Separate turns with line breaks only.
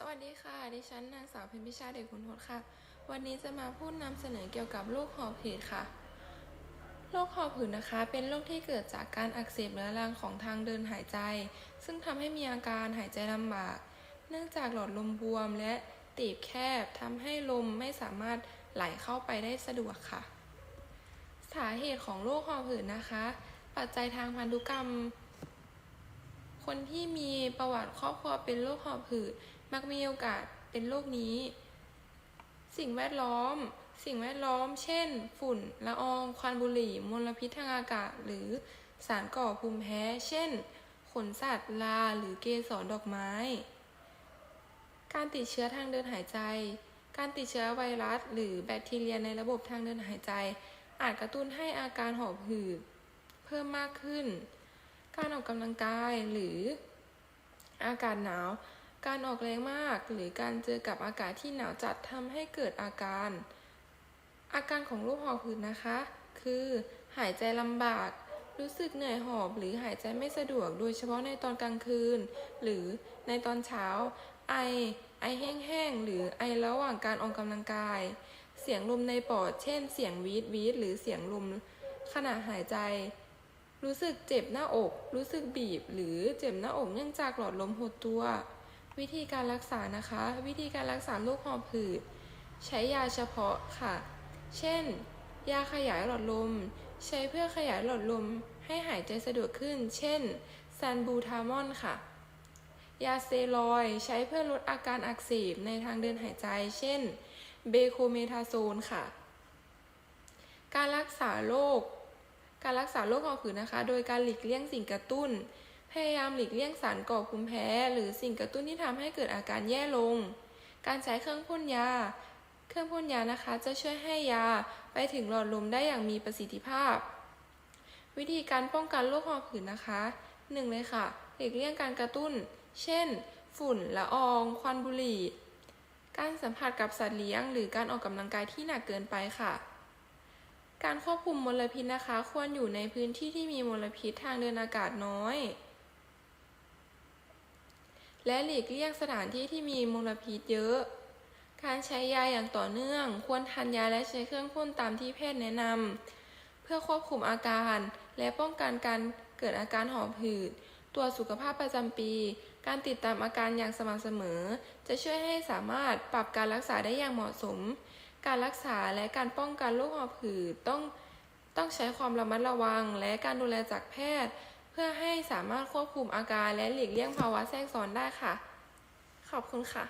สวัสดีค่ะ ดิฉันนางสาวเพ็ญพิชาเด็กขุนทศค่ะ วันนี้จะมาพูดนำเสนอเกี่ยวกับโรคหอบหืดค่ะ โรคหอบหืดนะคะ เป็นโรคที่เกิดจากการอักเสบเรื้อรังของทางเดินหายใจ ซึ่งทำให้มีอาการหายใจลำบาก เนื่องจากหลอดลมบวมและตีบแคบทำให้ลมไม่สามารถไหลเข้าไปได้สะดวกค่ะ สาเหตุของโรคหอบหืดนะคะ ปัจจัยทางพันธุกรรม คนที่มีประวัติครอบครัวเป็นโรคหอบหืด มักมีโอกาสเป็นโรคนี้ สิ่งแวดล้อม สิ่งแวดล้อม เช่น ฝุ่น ละออง ควันบุหรี่ มลพิษทางอากาศ หรือสารก่อภูมิแพ้ เช่น ขนสัตว์ ลา หรือเกสรดอกไม้ การติดเชื้อทางเดินหายใจ การติดเชื้อไวรัส หรือแบคทีเรียในระบบทางเดินหายใจ อาจกระตุ้นให้อาการหอบหืด เพิ่มมากขึ้น การออกกำลังกายหรืออากาศหนาว การออกแรงมาก หรือการเจอกับอากาศที่หนาวจัดทำให้เกิดอาการ อาการของโรคหอบหืดนะคะ คือ หายใจลำบากรู้สึกเหนื่อยหอบหรือหายใจไม่สะดวกโดยเฉพาะในตอนกลางคืน หรือในตอนเช้า ไอ ไอแห้งๆ หรือไอระหว่างการออกกำลังกาย เสียงลมในปอด เช่น เสียงวีดวีดหรือเสียงลมขณะหายใจ รู้สึกเจ็บหน้าอก รู้สึกบีบ หรือเจ็บหน้าอกเนื่องจากหลอดลมหดตัว วิธีการรักษานะคะ วิธีการรักษาโรคหอบหืด ใช้ยาเฉพาะค่ะ เช่น ยาขยายหลอดลม ใช้เพื่อขยายหลอดลมให้หายใจสะดวกขึ้น เช่นซันบูทามอนค่ะ ยาสเตียรอยใช้เพื่อลดอาการอักเสบในทางเดินหายใจ เช่น เบโคเมทาโซนค่ะ การรักษาโรค การรักษาโรคหอบหืดนะคะ โดยการหลีกเลี่ยงสิ่งกระตุ้น พยายามหลีกเลี่ยงสารก่อภูมิแพ้ หรือสิ่งกระตุ้นที่ทำให้เกิดอาการแย่ลง การใช้เครื่องพ่นยา เครื่องพ่นยานะคะ จะช่วยให้ยาไปถึงหลอดลมได้อย่างมีประสิทธิภาพ วิธีการป้องกันโรคหอบหืดนะคะหนึ่งเลยค่ะ หลีกเลี่ยงการกระตุ้น เช่น ฝุ่น ละออง ควันบุหรี่ การสัมผัสกับสัตว์เลี้ยง หรือการออกกำลังกายที่หนักเกินไปค่ะ การควบคุมมลพิษนะคะ ควรอยู่ในพื้นที่ที่มีมลพิษทางเดินอากาศน้อย และหลีกเลี่ยงสถานที่ที่มีมลพิษเยอะ การใช้ยาอย่างต่อเนื่อง ควรทานยาและใช้เครื่องพ่นตามที่แพทย์แนะนำเพื่อควบคุมอาการ และป้องกันการเกิดอาการหอบหืดตรวจสุขภาพประจำปี การติดตามอาการอย่างสม่ำเสมอ จะช่วยให้สามารถปรับการรักษาได้อย่างเหมาะสม การรักษาและการป้องกันโรคหอบหืดต้องต้องใช้ความระมัดระวัง และการดูแลจากแพทย์ เพื่อให้สามารถควบคุมอาการและหลีกเลี่ยงภาวะแทรกซ้อนได้ค่ะ ขอบคุณค่ะ